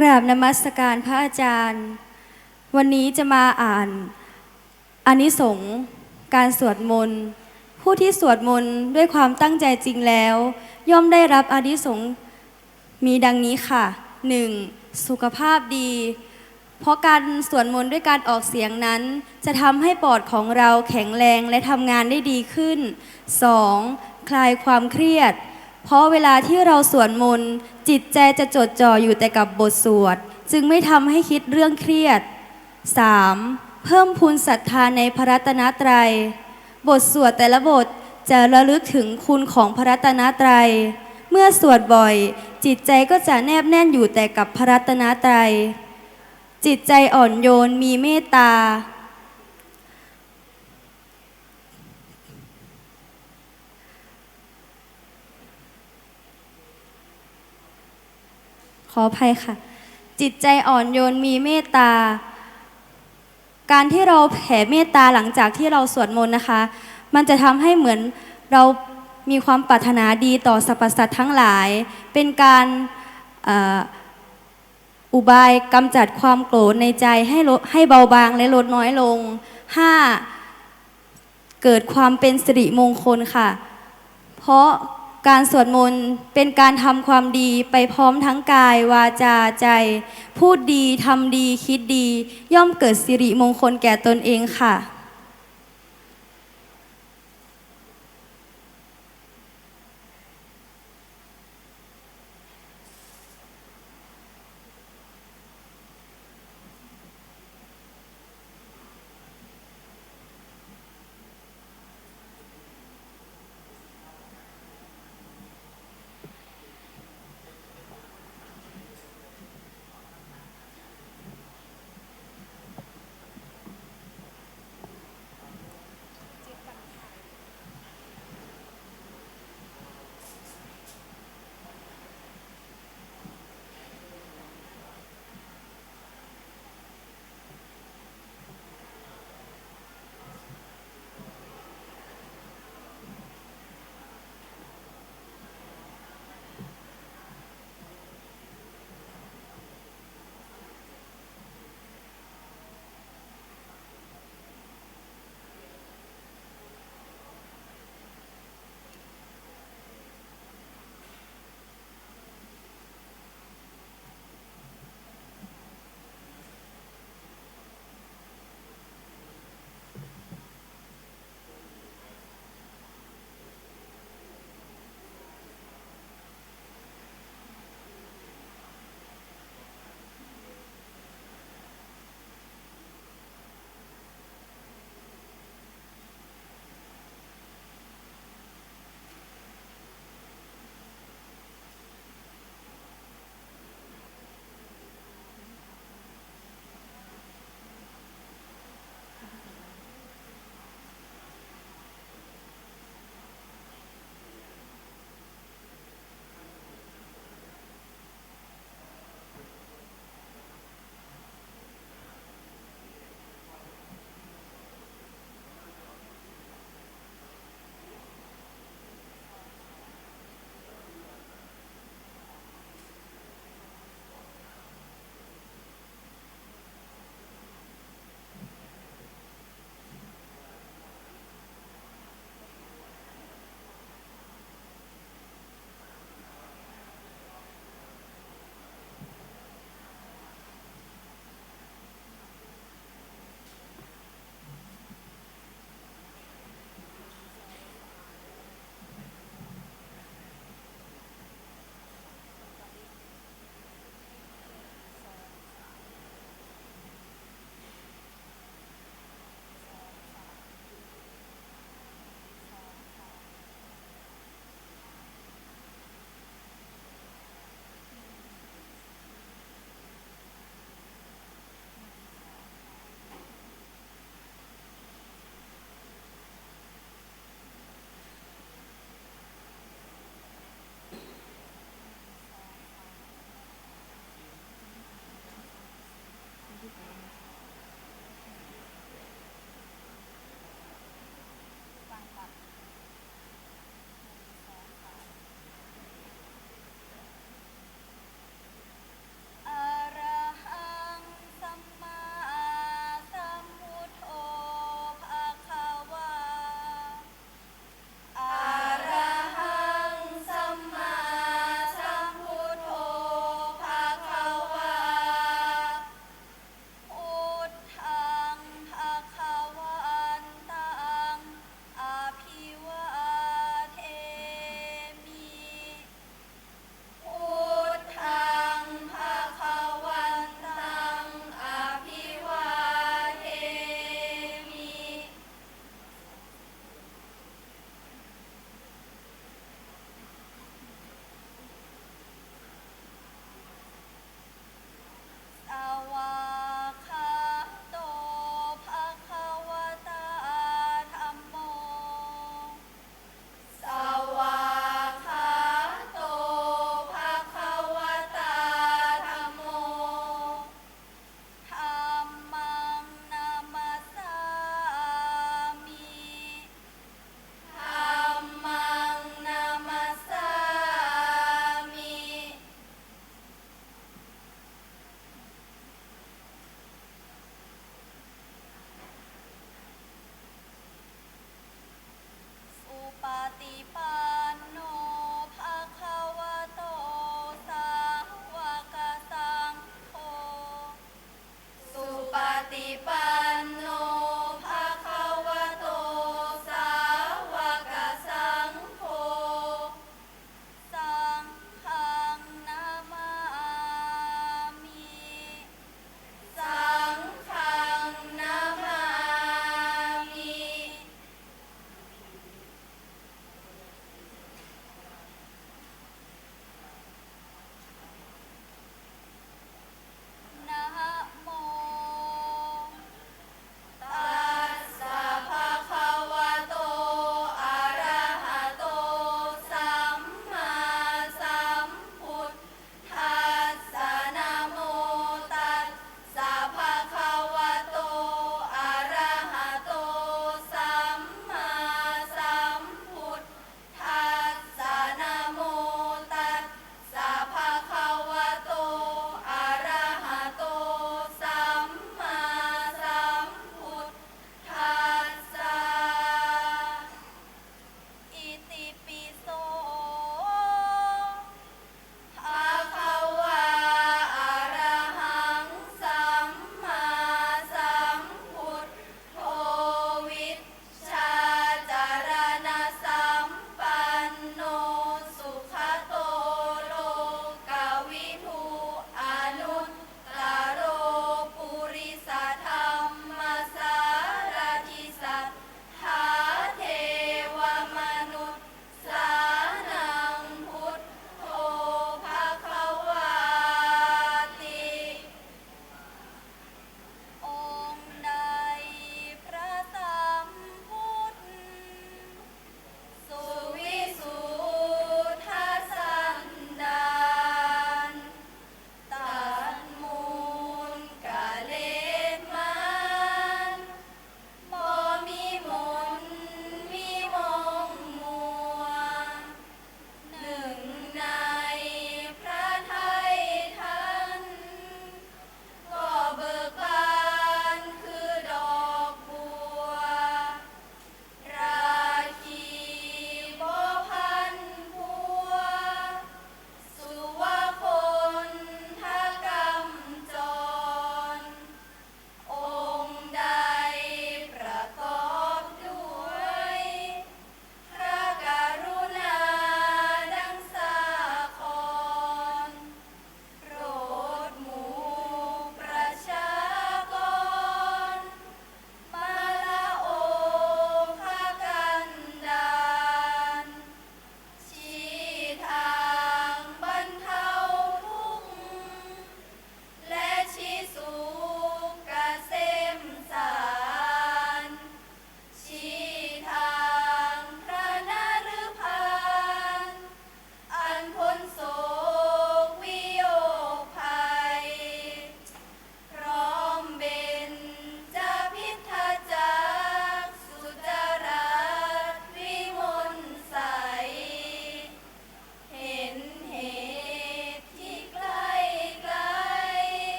กราบนมัสการพระอาจารย์ วันนี้จะมาอ่านอานิสงส์การสวดมนต์ผู้ที่สวดมนต์ด้วยความตั้งใจจริงแล้ว ย่อมได้รับอานิสงส์มีดังนี้ค่ะ 1. สุขภาพดี เพราะการสวดมนต์ด้วยการออกเสียงนั้น จะทำให้ปอดของเราแข็งแรงและทำงานได้ดีขึ้น 2. คลายความเครียด เพราะเวลาที่เราสวดมนต์จิตใจจะจดจ่ออยู่แต่กับบทสวด จึงไม่ทำให้คิดเรื่องเครียด 3. เพิ่มพูนศรัทธาในพระรัตนตรัย บทสวดแต่ละบทจะระลึกถึงคุณของพระรัตนตรัย เมื่อสวดบ่อย จิตใจก็จะแนบแน่นอยู่แต่กับพระรัตนตรัย จิตใจอ่อนโยนมีเมตตา ออภัยค่ะ จิตใจอ่อนโยนมีเมตตา การที่เราแผ่เมตตาหลังจากที่เราสวดมนต์นะคะ มันจะทำให้เหมือนเรามีความปรารถนาดีต่อสรรพสัตว์ทั้งหลาย เป็นการอุบายกำจัดความโกรธในใจให้ลดให้เบาบางและลดน้อยลง 5. เกิดความเป็นสิริมงคลค่ะ เพราะ การสวดมนต์เป็นการทำความดีไปพร้อมทั้งกายวาจาใจ พูดดีทำดีคิดดี ย่อมเกิดสิริมงคลแก่ตนเองค่ะ